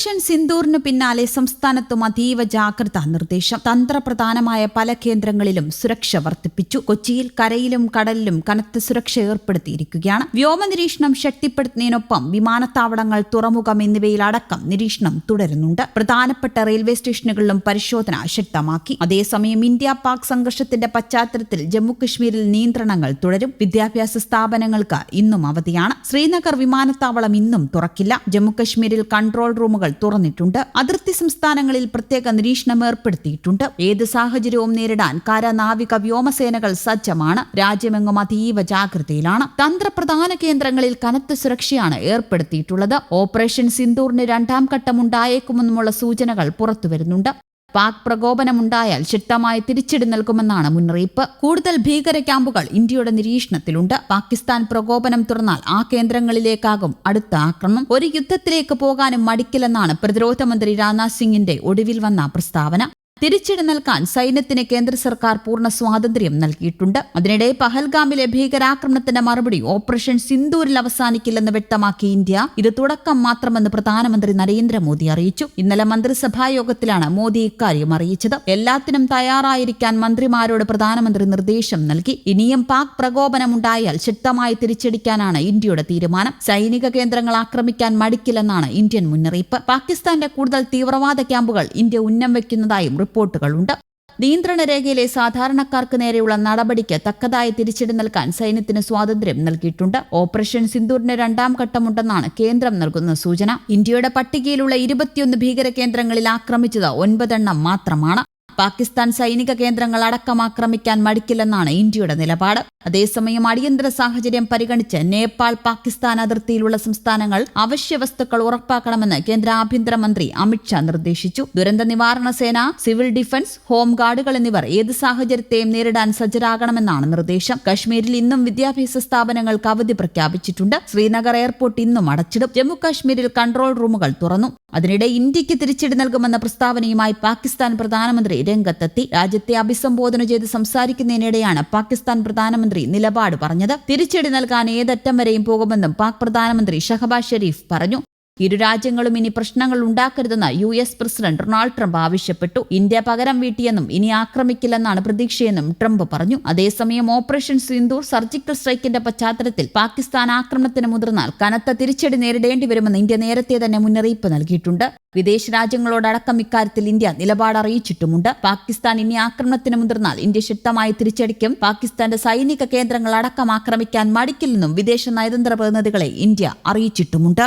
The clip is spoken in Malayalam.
ഓപ്പറേഷൻ സിന്ദൂറിന് പിന്നാലെ സംസ്ഥാനത്തും അതീവ ജാഗ്രതാ നിർദ്ദേശം. തന്ത്രപ്രധാനമായ പല കേന്ദ്രങ്ങളിലും സുരക്ഷ വർദ്ധിപ്പിച്ചു. കൊച്ചിയിൽ കരയിലും കടലിലും കനത്ത സുരക്ഷ ഏർപ്പെടുത്തിയിരിക്കുകയാണ്. വ്യോമ നിരീക്ഷണം ശക്തിപ്പെടുത്തുന്നതിനൊപ്പം വിമാനത്താവളങ്ങൾ തുറമുഖം എന്നിവയിലടക്കം നിരീക്ഷണം തുടരുന്നുണ്ട്. പ്രധാനപ്പെട്ട റെയിൽവേ സ്റ്റേഷനുകളിലും പരിശോധന ശക്തമാക്കി. അതേസമയം ഇന്ത്യ പാക് സംഘർഷത്തിന്റെ പശ്ചാത്തലത്തിൽ ജമ്മുകശ്മീരിൽ നിയന്ത്രണങ്ങൾ തുടരും. വിദ്യാഭ്യാസ സ്ഥാപനങ്ങൾക്ക് ഇന്നും അവധിയാണ്. ശ്രീനഗർ വിമാനത്താവളം ഇന്നും തുറക്കില്ല. ജമ്മുകശ്മീരിൽ കൺട്രോൾ റൂമുകൾ തുറന്നിട്ടുണ്ട്. അതിർത്തി സംസ്ഥാനങ്ങളിൽ പ്രത്യേക നിരീക്ഷണം ഏർപ്പെടുത്തിയിട്ടുണ്ട്. ഏത് സാഹചര്യവും നേരിടാൻ കര നാവിക വ്യോമസേനകൾ സജ്ജമാണ്. രാജ്യമെങ്ങും അതീവ ജാഗ്രതയിലാണ്. തന്ത്രപ്രധാന കേന്ദ്രങ്ങളിൽ കനത്ത സുരക്ഷയാണ് ഏർപ്പെടുത്തിയിട്ടുള്ളത്. ഓപ്പറേഷൻ സിന്ദൂറിന് രണ്ടാം ഘട്ടം ഉണ്ടായേക്കുമെന്നുമുള്ള സൂചനകൾ പുറത്തുവരുന്നുണ്ട്. പാക് പ്രകോപനമുണ്ടായാൽ ശക്തമായ തിരിച്ചടി നൽകുമെന്നാണ് മുന്നറിയിപ്പ്. കൂടുതൽ ഭീകര ക്യാമ്പുകൾ ഇന്ത്യയുടെ നിരീക്ഷണത്തിലുണ്ട്. പാകിസ്ഥാൻ പ്രകോപനം തുറന്നാൽ ആ കേന്ദ്രങ്ങളിലേക്കാകും അടുത്ത ആക്രമണം. ഒരു യുദ്ധത്തിലേക്ക് പോകാനും മടിക്കില്ലെന്നാണ് പ്രതിരോധ മന്ത്രി രാജ്നാഥ് സിംഗിന്റെ ഒടുവിൽ വന്ന പ്രസ്താവന. തിരിച്ചടി നൽകാൻ സൈന്യത്തിന് കേന്ദ്ര സർക്കാർ പൂർണ സ്വാതന്ത്ര്യം നൽകിയിട്ടുണ്ട്. അതിനിടെ പഹൽഗാമിലെ ഭീകരാക്രമണത്തിന്റെ മറുപടി ഓപ്പറേഷൻ സിന്ദൂരിൽ അവസാനിക്കില്ലെന്ന് വ്യക്തമാക്കി ഇന്ത്യ ഇത് തുടക്കം മാത്രമെന്ന് പ്രധാനമന്ത്രി നരേന്ദ്രമോദി അറിയിച്ചു. ഇന്നലെ മന്ത്രിസഭാ യോഗത്തിലാണ് മോദി ഇക്കാര്യം അറിയിച്ചത്. എല്ലാത്തിനും തയ്യാറായിരിക്കാൻ മന്ത്രിമാരോട് പ്രധാനമന്ത്രി നിർദ്ദേശം നൽകി. ഇനിയും പാക് പ്രകോപനമുണ്ടായാൽ ശക്തമായി തിരിച്ചടിക്കാനാണ് ഇന്ത്യയുടെ തീരുമാനം. സൈനിക കേന്ദ്രങ്ങൾ ആക്രമിക്കാൻ മടിക്കില്ലെന്നാണ് ഇന്ത്യൻ മുന്നറിയിപ്പ്. പാകിസ്ഥാന്റെ കൂടുതൽ തീവ്രവാദ ക്യാമ്പുകൾ ഇന്ത്യ ഉന്നം വയ്ക്കുന്നതായും റിപ്പോർട്ടുകളുണ്ട്. നിയന്ത്രണ രേഖയിലെ സാധാരണക്കാർക്ക് നേരെയുള്ള നടപടിക്ക് തക്കതായ തിരിച്ചടി നൽകാൻ സൈന്യത്തിന് സ്വാതന്ത്ര്യം നൽകിയിട്ടുണ്ട്. ഓപ്പറേഷൻ സിന്ദൂറിന് രണ്ടാം ഘട്ടമുണ്ടെന്നാണ് കേന്ദ്രം നൽകുന്ന സൂചന. ഇന്ത്യയുടെ പട്ടികയിലുള്ള ഇരുപത്തിയൊന്ന് ഭീകര കേന്ദ്രങ്ങളിൽ ആക്രമിച്ചത് ഒൻപതെണ്ണം മാത്രമാണ്. പാകിസ്ഥാൻ സൈനിക കേന്ദ്രങ്ങൾ അടക്കം ആക്രമിക്കാൻ മടിക്കില്ലെന്നാണ് ഇന്ത്യയുടെ നിലപാട്. അതേസമയം അടിയന്തര സാഹചര്യം പരിഗണിച്ച് നേപ്പാൾ പാകിസ്ഥാൻ അതിർത്തിയിലുള്ള സംസ്ഥാനങ്ങൾ അവശ്യ വസ്തുക്കൾ ഉറപ്പാക്കണമെന്ന് കേന്ദ്ര ആഭ്യന്തരമന്ത്രി അമിത്ഷാ നിർദ്ദേശിച്ചു. ദുരന്ത നിവാരണ സേന സിവിൽ ഡിഫൻസ് ഹോം ഗാർഡുകൾ എന്നിവർ ഏത് സാഹചര്യത്തെയും നേരിടാൻ സജ്ജരാകണമെന്നാണ് നിർദ്ദേശം. കശ്മീരിൽ ഇന്നും വിദ്യാഭ്യാസ സ്ഥാപനങ്ങൾക്ക് അവധി പ്രഖ്യാപിച്ചിട്ടുണ്ട്. ശ്രീനഗർ എയർപോർട്ട് ഇന്നും അടച്ചിടും. ജമ്മു കാശ്മീരിൽ കൺട്രോൾ റൂമുകൾ തുറന്നു. അതിനിടെ ഇന്ത്യയ്ക്ക് തിരിച്ചടി നൽകുമെന്ന പ്രസ്താവനയുമായി പാകിസ്ഥാൻ പ്രധാനമന്ത്രി രംഗത്തെത്തി. രാജ്യത്തെ അഭിസംബോധന ചെയ്ത് സംസാരിക്കുന്നതിനിടെയാണ് പാകിസ്ഥാൻ പ്രധാനമന്ത്രി നിലപാട് പറഞ്ഞത്. തിരിച്ചടി നൽകാൻ ഏതറ്റം വരെയും പോകുമെന്നും പാക് പ്രധാനമന്ത്രി ഷഹബാസ് ഷെരീഫ് പറഞ്ഞു. ഇരു രാജ്യങ്ങളും ഇനി പ്രശ്നങ്ങൾ ഉണ്ടാക്കരുതെന്ന് U S president Donald Trump ആവശ്യപ്പെട്ടു. ഇന്ത്യ പകരം വീട്ടിയെന്നും ഇനി ആക്രമിക്കില്ലെന്നാണ് പ്രതീക്ഷയെന്നും ട്രംപ് പറഞ്ഞു. അതേസമയം ഓപ്പറേഷൻ സിന്ദൂർ സർജിക്കൽ സ്ട്രൈക്കിന്റെ പശ്ചാത്തലത്തിൽ പാകിസ്ഥാൻ ആക്രമണത്തിന് മുതിർന്നാൽ കനത്ത തിരിച്ചടി നേരിടേണ്ടി വരുമെന്ന് ഇന്ത്യ നേരത്തെ തന്നെ മുന്നറിയിപ്പ് നൽകിയിട്ടുണ്ട്. വിദേശ രാജ്യങ്ങളോടക്കം ഇക്കാര്യത്തിൽ ഇന്ത്യ നിലപാട് അറിയിച്ചിട്ടുമുണ്ട്. പാകിസ്ഥാൻ ഇനി ആക്രമണത്തിന് മുതിർന്നാൽ ഇന്ത്യ ശക്തമായി തിരിച്ചടിക്കും. പാകിസ്ഥാന്റെ സൈനിക കേന്ദ്രങ്ങൾ അടക്കം ആക്രമിക്കാൻ മടിക്കില്ലെന്നും വിദേശ നയതന്ത്ര പ്രതിനിധികളെ ഇന്ത്യ അറിയിച്ചിട്ടുമുണ്ട്.